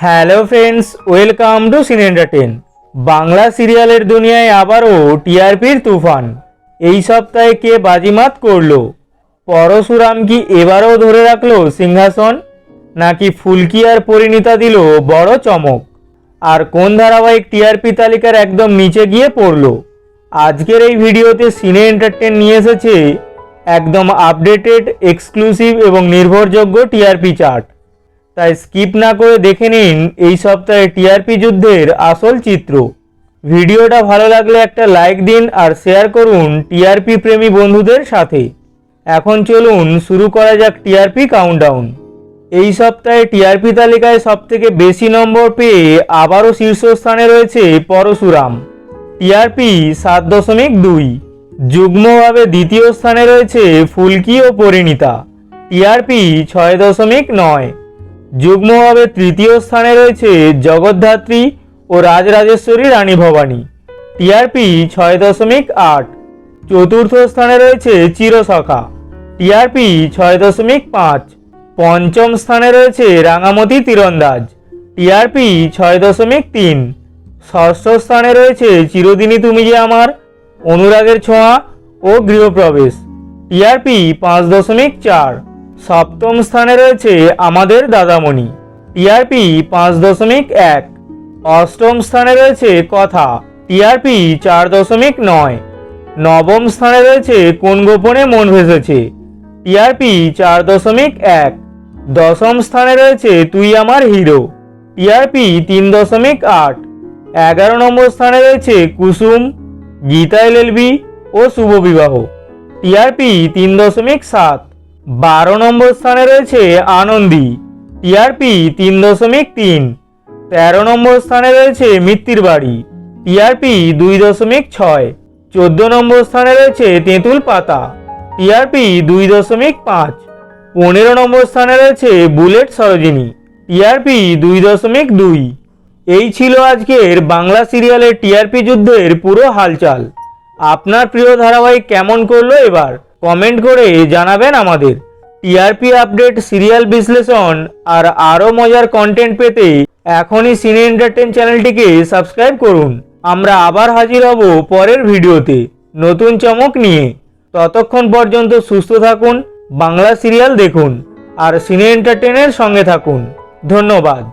Hello friends welcome to cine entertain Bangla সিরিয়ালের দুনিয়ায় আবারও টিআরপির তুফান। এই সপ্তাহে কে বাজিমাত করল? পরশুরাম কি এবারও ধরে রাখল সিংহাসন? নাকি ফুলকি আর পরিণীতা দিল বড় চমক? আর কোন ধারাবাহিক টিআরপি তালিকার একদম নিচে গিয়ে পড়ল? আজকের এই ভিডিওতে সিনে এন্টারটেন নিয়ে এসেছে একদম আপডেটেড এক্সক্লুসিভ এবং নির্ভরযোগ্য টিআরপি চার্ট তাই স্কিপ না করে দেখে নিন এই সপ্তাহে টিআরপি যুদ্ধের আসল চিত্র। ভিডিওটা ভালো লাগলে একটা লাইক দিন আর শেয়ার করুন টিআরপি প্রেমী বন্ধুদের সাথে। এখন চলুন শুরু করা যাক টিআরপি কাউন্টডাউন এই সপ্তাহে টিআরপি তালিকায় সবথেকে বেশি নম্বর পেয়ে আবারও শীর্ষস্থানে রয়েছে পরশুরাম। টিআরপি সাত দশমিক দুই। যুগ্মভাবে দ্বিতীয় স্থানে রয়েছে ফুলকি ও পরিণীতা। টিআরপি ছয় দশমিক নয়। যুগ্মভাবে তৃতীয় স্থানে রয়েছে জগদ্ধাত্রী ও রাজরাজেশ্বরী রানী ভবানী। টিআরপি ছয় দশমিক আট। চতুর্থ স্থানে রয়েছে চিরসখা টিআরপি ছয় দশমিক পাঁচ। পঞ্চম স্থানে রয়েছে রাঙামতি তীরন্দাজ। টিআরপি ছয় দশমিক তিন। ষষ্ঠ স্থানে রয়েছে চিরদিনই তুমি যে আমার, অনুরাগের ছোঁয়া ও গৃহপ্রবেশ। টিআরপি পাঁচ দশমিক চার। সপ্তম স্থানে রয়েছে আমাদের দাদামণি, টিআরপি পাঁচ দশমিক এক। অষ্টম স্থানে রয়েছে কথা, টিআরপি চার দশমিক নয়। নবম স্থানে রয়েছে কোন গোপনে মন ভেসেছে, টিআরপি চার দশমিক এক। দশম স্থানে রয়েছে তুই আমার হিরো, টিআরপি তিন দশমিক আট। এগারো নম্বর স্থানে রয়েছে কুসুম, গীতা এলএলবি ও শুভ বিবাহ, টিআরপি তিন দশমিক সাত। বারো নম্বর স্থানে রয়েছে আনন্দী, টিআরপি তিন দশমিক তিন। তেরো নম্বর স্থানে রয়েছে মিত্তির বাড়ি টিআরপি দুই দশমিক ছয়। চোদ্দ নম্বর স্থানে রয়েছে তেঁতুল পাতা টিআরপি দুই দশমিক পাঁচ। পনেরো নম্বর স্থানে রয়েছে বুলেট সরোজিনী, টিআরপি দুই দশমিক দুই। এই ছিল আজকের বাংলা সিরিয়ালের টিআরপি যুদ্ধের পুরো হালচাল। আপনার প্রিয় ধারাবাহিক কেমন করল এবার? কমেন্ট করে জানাবেন আমাদের। টিআরপি আপডেট, সিরিয়াল বিশ্লেষণ আর আরও মজার কন্টেন্ট পেতে এখনই সিনে এন্টারটেন চ্যানেলটিকে সাবস্ক্রাইব করুন। আমরা আবার হাজির হব পরের ভিডিওতে। নতুন চমক নিয়ে। ততক্ষণ পর্যন্ত সুস্থ থাকুন, বাংলা সিরিয়াল দেখুন আর সিনে এন্টারটেনের সঙ্গে থাকুন। ধন্যবাদ।